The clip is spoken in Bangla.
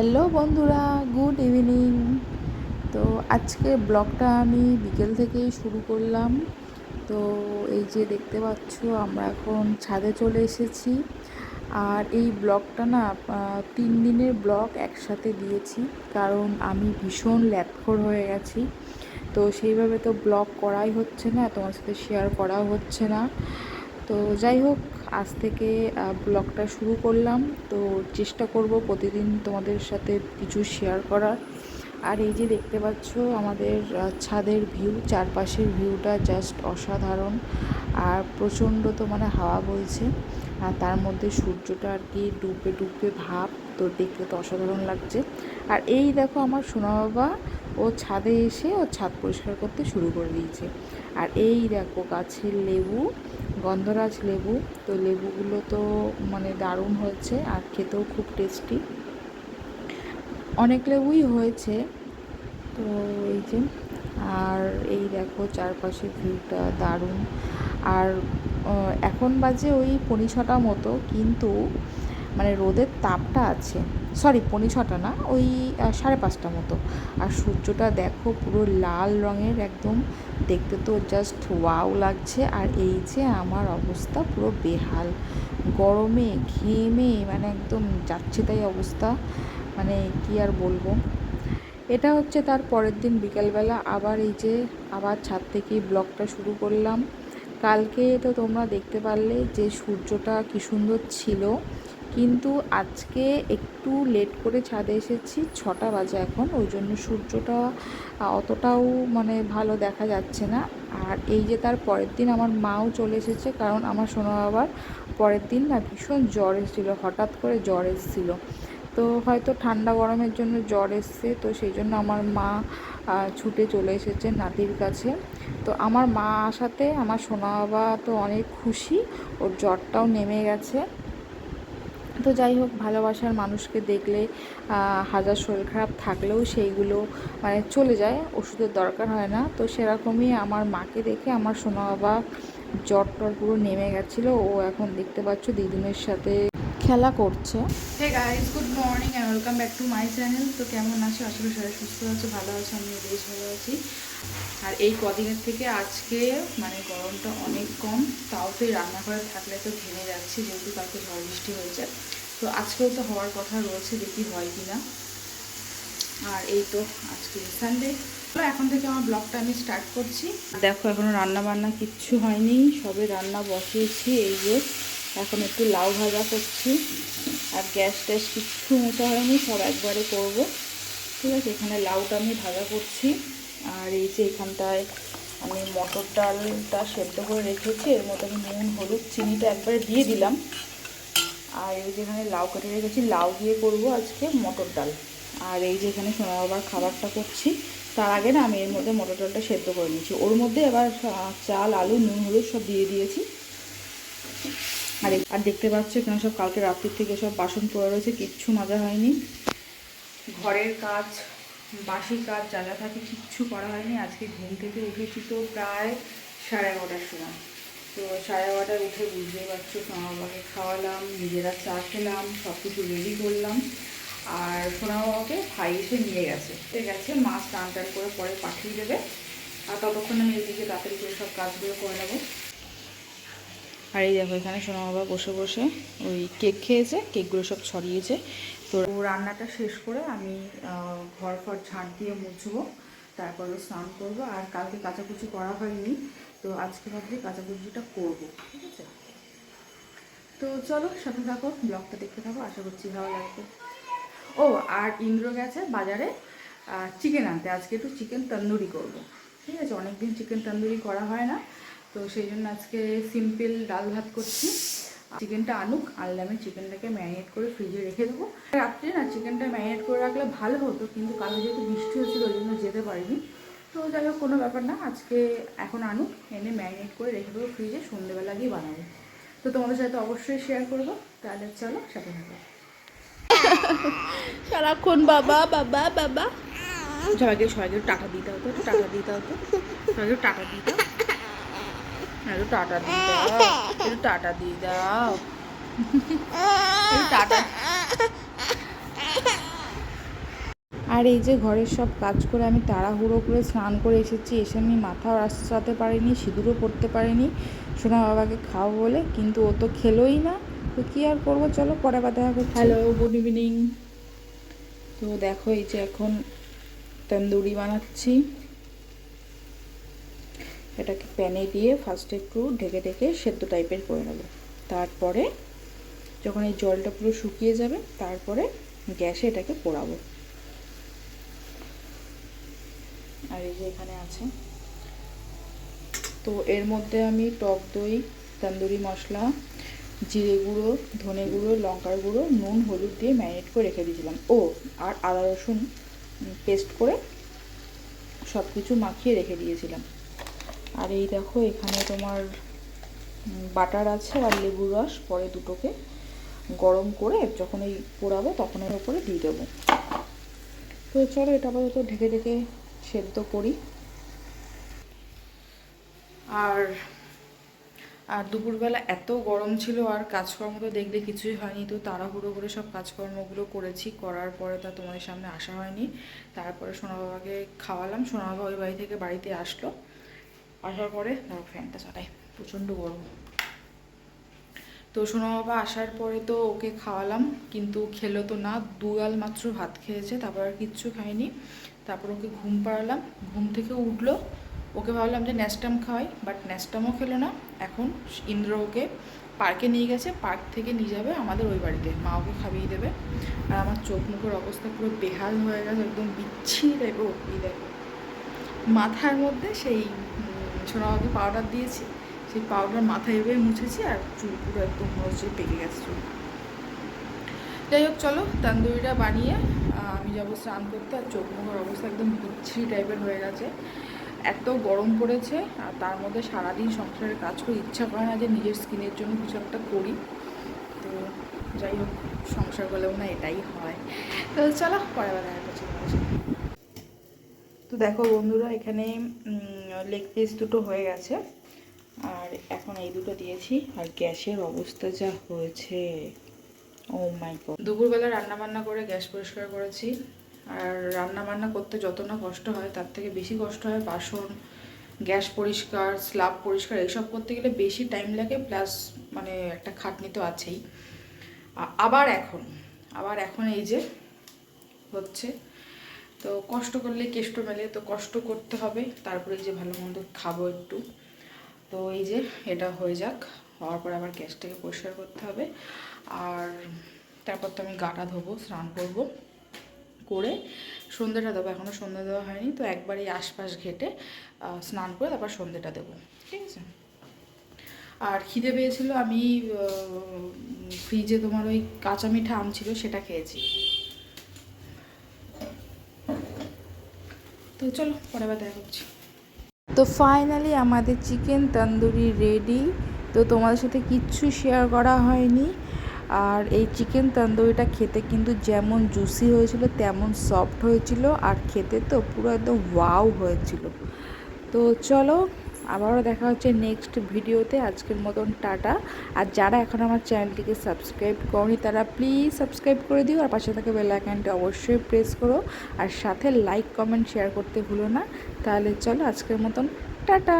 হ্যালো বন্ধুরা, গুড ইভিনিং। তো আজকে ব্লগটা আমি বিকেল থেকেই শুরু করলাম। তো এই যে দেখতে পাচ্ছ, আমরা এখন ছাদে চলে এসেছি। আর এই ব্লগটা না তিন দিনের ব্লগ একসাথে দিয়েছি। কারণ আমি ভীষণ ল্যাপখোর হয়ে গেছি। তো সেইভাবে তো ব্লগ করাই হচ্ছে না তোমার সাথে শেয়ার করাও হচ্ছে না। তো যাই হোক আজ থেকে ব্লগটা শুরু করলাম। তো চেষ্টা করব প্রতিদিন তোমাদের সাথে কিছু শেয়ার করার। আর এই যে দেখতে পাচ্ছ, আমাদের ছাদের ভিউ চারপাশের ভিউটা জাস্ট অসাধারণ। আর প্রচণ্ড তো মানে হাওয়া বইছে। আর তার মধ্যে সূর্যটা আর কি ডুববে ডুববে ভাব। তো দেখতে তো অসাধারণ লাগছে। আর এই দেখো আমার সোনা বাবা ও ছাদে এসে ও ছাদ পরিষ্কার করতে শুরু করে দিয়েছে। আর এই দেখো গাছের লেবু, গন্ধরাজ লেবু। তো লেবুগুলো তো মানে দারুণ হয়েছে আর খেতেও খুব টেস্টি অনেক লেবুই হয়েছে। তো এই যে, আর এই দেখো চারপাশে ভিউটা দারুণ। আর এখন বাজে ওই পনি ছটা মতো, কিন্তু মানে রোদের তাপটা আছে। সরি পনি ছটা না, ওই সাড়ে পাঁচটা মতো। আর সূর্যটা দেখো পুরো লাল রঙের একদম। দেখতে তো জাস্ট ওয়াও লাগছে। আর এই যে আমার অবস্থা পুরো বেহাল। গরমে, ঘেমে মানে একদম যাচ্ছে তাই অবস্থা। মানে কি আর বলব। এটা হচ্ছে তার পরের দিন বিকালবেলা। আবার এই যে, আবার ছাদ থেকেই ব্লগটা শুরু করলাম। কালকে তো তোমরা দেখতে পারলে যে সূর্যটা কী সুন্দর ছিল। কিন্তু আজকে একটু লেট করে ছাদে এসেছি, ছটা বাজে এখন, ওই জন্য সূর্যটা অতটাও মানে ভালো দেখা যাচ্ছে না। আর এই যে তার পরের দিন আমার মাও চলে এসেছে, কারণ আমার সোনা বাবার পরের দিন না ভীষণ জ্বর এসেছিল, হঠাৎ করে জ্বর এসেছিল। তো হয়তো ঠান্ডা গরমের জন্য জ্বর এসছে, তো সেই জন্য আমার মা ছুটে চলে এসেছে নাতির কাছে। তো আমার মা আসাতে আমার সোনা বাবা তো অনেক খুশি, ওর জ্বরটাও নেমে গেছে। তো যাই হোক, ভালোবাসার মানুষকে দেখলে হাজার শরীর খারাপ থাকলেও সেইগুলো মানে চলে যায়, ওষুধের দরকার হয় না। তো সেরকমই আমার মাকে দেখে আমার সোনা বাবা জ্বর টর পুরো নেমে গেছিল। ও এখন দেখতে পাচ্ছ দিদিমের সাথে খেলা করছে। Good morning welcome back to my channel তো কেমন আছো? করি সবাই সুস্থ আছো, ভালো আছো আমি বেশ ভালো আছি। আর এই কদিনের থেকে আজকে মানে গরমটা অনেক কম, তাও তো রান্নাঘরে থাকলে তো ঘেমে যাচ্ছে, যেহেতু কালকে ঝড় বৃষ্টি হয়েছে। তো আজকেও তো হওয়ার কথা রয়েছে, দেখি হয় কি না আর এই তো, আজকে সানডে তো এখন থেকে আমার ব্লগটা আমি স্টার্ট করছি। দেখো, এখনও রান্না বান্না কিচ্ছু হয়নি, সবে রান্না বসিয়েছি, এই যে। এখন একটু লাউ ভাজা করছি। আর গ্যাস ট্যাস কিচ্ছু মোছা হয়নি, সব একবারে করব। ঠিক আছে, এখানে লাউটা আমি ভাজা করছি। আর এই যে এখানটায় আমি মটর ডালটা সেদ্ধ করে রেখেছি, এর মধ্যে আমি নুন, হলুদ, চিনিটা একবারে দিয়ে দিলাম। আর এই যে এখানে লাউ কেটে রেখেছি, লাউ দিয়ে করব আজকে মটর ডাল। আর এই যে এখানে সোনা বাবার খাবারটা করছি, তার আগে না আমি এর মধ্যে মটর ডালটা সেদ্ধ করে নিয়েছি। ওর মধ্যে এবার চাল, আলু, নুন, হলুদ সব দিয়ে দিয়েছি। আর আর দেখতে পাচ্ছ এখানে সব কালকে রাত্রির থেকে সব বাসন পড়ে রয়েছে, কিচ্ছু মাজা হয়নি। ঘরের কাজ বাসি কাজ, যা যা থাকে কিচ্ছু করা হয়নি। আজকে ঘুম থেকে উঠেছি তো প্রায় সাড়ে এগারোটার সময়। তো সাড়ে এগারোটায় উঠে বুঝতেই পারছ, সোনা বাবাকে খাওয়ালাম, নিজেরা চা খেলাম সব কিছু রেডি করলাম। আর সোনা বাবাকে ভাই এসে নিয়ে গেছে। গেছে মাছ টান টান করে পরে পাঠিয়ে দেবে। আর ততক্ষণ আমি এদিকে তাড়াতাড়ি করে সব কাজগুলো করে নেব। আর এই দেখো, এখানে সোনা বাবা বসে বসে ওই কেক খেয়েছে, কেকগুলো সব ছড়িয়েছে। তো রান্নাটা শেষ করে আমি ঘর ফর ঝাঁট দিয়ে মুছবো, তারপরে স্নান করব, আর কালকে কাচাকুচি করা হয়নি, তো আজকে ভাবছি কাচাকুচিটা করব, ঠিক আছে? তো চলো, সাথে থাকো, ব্লগটা দেখতে থাকো, আশা করছি ভালো লাগবে। ও, আর ইন্দ্র গেছে বাজারে চিকেন আনতে। আজকে একটু চিকেন তন্দুরি করব, ঠিক আছে? অনেকদিন চিকেন তন্দুরি করা হয় না। তো সেই জন্য আজকে সিম্পল ডাল ভাত করছি। চিকেনটা আনুক আনলে আমি চিকেনটাকে ম্যারিনেট করে ফ্রিজে রেখে দেবো। রাত্রে না চিকেনটা ম্যারিনেট করে রাখলে ভালো হতো কিন্তু কাল যেহেতু বৃষ্টি হচ্ছিল ওই জন্য যেতে পারিনি। তো যাই হোক কোনো ব্যাপার না আজকে এখন আনুক এনে ম্যারিনেট করে রেখে দেবো ফ্রিজে সন্ধ্যেবেলা গিয়ে বানাবো। তো তোমাদের সাথে অবশ্যই শেয়ার করব তাহলে চলো সাথে থাকো। সারাক্ষণ বাবা বাবা বাবা। সবাইকে সবাইকে টাকা দিতে হতো টাকা দিতে হতো সবাইকে টাকা দিতে একটু টাটা দিয়ে দাও। একটু টাটা দিয়ে দাও। টাটা। আর এই যে ঘরের সব কাজ করে আমি তাড়াহুড়ো করে স্নান করে এসেছি। এসে আমি মাথাও রাস্তাতে পারিনি, সিঁদুরও পড়তে পারিনি। সোনা বাবাকে খাও বলে, কিন্তু ও তো খেলোই না। তো কী আর করব? চলো পরে আবার দেখা করছি। হ্যালো গুড ইভিনিং তো দেখো, এই যে এখন তন্দুরি বানাচ্ছি। এটাকে প্যানে দিয়ে ফার্স্টে একটু ঢেকে ঢেকে সেদ্ধ টাইপের করে নেব। তারপরে যখন এই জলটা পুরো শুকিয়ে যাবে, তারপরে গ্যাসে এটাকে পোড়াবো। আর এই যে এখানে আছে। তো এর মধ্যে আমি টক দই, তন্দুরি মশলা, জিরে গুঁড়ো, ধনে গুঁড়ো, লঙ্কার গুঁড়ো, নুন, হলুদ দিয়ে ম্যারিনেট করে রেখে দিয়েছিলাম। ও, আর আদা রসুন পেস্ট করে সব কিছু মাখিয়ে রেখে দিয়েছিলাম। আর এই দেখো, এখানে তোমার বাটার আছে আর লেবুর রস, পরে দুটোকে গরম করে যখন এই পোড়াবো তখন এর ওপরে দিয়ে দেবো। তো চলো এটা আপাতত ঢেকে ঢেকে সেদ্ধ করি। আর আর দুপুরবেলা এত গরম ছিল আর কাজকর্ম তো দেখলে কিছুই হয়নি, তো তাড়াহুড়ো করে সব কাজকর্মগুলো করেছি, করার পরে তা তোমাদের সামনে আসা হয়নি। তারপরে সোনা বাবাকে খাওয়ালাম সোনা বাবা ওই বাড়ি থেকে বাড়িতে আসলো। আসার পরে ধরো ফ্যানটা চালাই প্রচণ্ড গরম। তো সোনা বাবা আসার পরে তো ওকে খাওয়ালাম কিন্তু খেলো তো না দুগাল মাত্র ভাত খেয়েছে তারপর আর কিচ্ছু খায়নি তারপর ওকে ঘুম পাড়ালাম ঘুম থেকে উঠল ওকে ভাবলাম যে ন্যাস্টাম খাওয়াই বাট ন্যাস্টামও খেলো না। এখন ইন্দ্র ওকে পার্কে নিয়ে গেছে পার্ক থেকে নিয়ে যাবে আমাদের ওই বাড়িতে মা ওকে খাইয়ে দেবে। আর আমার চোখ মুখের অবস্থা পুরো বেহাল হয়ে গেছে একদম বিচ্ছিরি টাইপের ও এই দেখো মাথার মধ্যে সেই সোনা বাবাকে পাউডার দিয়েছি, সেই পাউডার মাথায় এভাবে মুছেছি আর চুল পুরো একদম হচ্ছে পেকে গেছে চুল। যাই হোক, চলো তান্দুরিটা বানিয়ে আমি যাব স্নান করতে আর চোখ মুখের অবস্থা একদম বিচ্ছিরি টাইপের হয়ে গেছে। এত গরম পড়েছে আর তার মধ্যে সারাদিন সংসারের কাজ করে ইচ্ছা করে না যে নিজের স্কিনের জন্য কিছু একটা করি। তো যাই হোক, সংসার বলেও না এটাই হয়। তো চলো পরে বেলা দেখা করছি তোমাদের সাথে। তো দেখো বন্ধুরা, এখানে লেগ পিস দুটো হয়ে গেছে। আর এখন এই দুটো দিয়েছি। আর গ্যাসের অবস্থা যা হয়েছে ও মাই গড দুপুরবেলা রান্না বান্না করে গ্যাস পরিষ্কার করেছি। আর রান্না বান্না করতে যত না কষ্ট হয়, তার থেকে বেশি কষ্ট হয় বাসন, গ্যাস পরিষ্কার স্ল্যাব পরিষ্কার, এইসব করতে গেলে বেশি টাইম লাগে প্লাস মানে একটা খাটনি তো আছেই। আবার এখন আবার এখন এই যে হচ্ছে তো কষ্ট করলে কেষ্ট মেলে, তো কষ্ট করতে হবে। তারপরে এই যে ভালো মন্দ খাব একটু। তো এই যে এটা হয়ে যাক, হওয়ার পর আবার গ্যাসটাকে পরিষ্কার করতে হবে। আর তারপর তো আমি গাটা ধোবো, স্নান করব করে সন্ধ্যেটা দেবো। এখনও সন্ধ্যা দেওয়া হয়নি, তো একবারই আশপাশ ঘেটে স্নান করে তারপর সন্ধ্যেটা দেবো। ঠিক আছে? আর খিদে পেয়েছিল, আমি ফ্রিজে তোমার ওই কাঁচা মিঠা আম ছিল, সেটা খেয়েছি। তো চলো, পরে দেখা করছি। তো ফাইনালি আমাদের চিকেন তন্দুরি রেডি তো তোমাদের সাথে কিচ্ছু শেয়ার করা হয়নি। আর এই চিকেন তন্দুরিটা খেতে কিন্তু যেমন জুসি হয়েছিল, তেমন সফট হয়েছিল। আর খেতে তো পুরো একদম ওয়াও হয়েছিল। তো চলো আবারও দেখা হচ্ছে নেক্সট ভিডিওতে। আজকের মতন টাটা। আর যারা এখন আমার চ্যানেলটিকে সাবস্ক্রাইব করনি, তারা প্লিজ সাবস্ক্রাইব করে দিও। আর পাশে থাকা বেল আইকনটি অবশ্যই প্রেস করো। আর সাথে লাইক কমেন্ট শেয়ার করতে ভুলো না। তাহলে চলো আজকের মতন টাটা।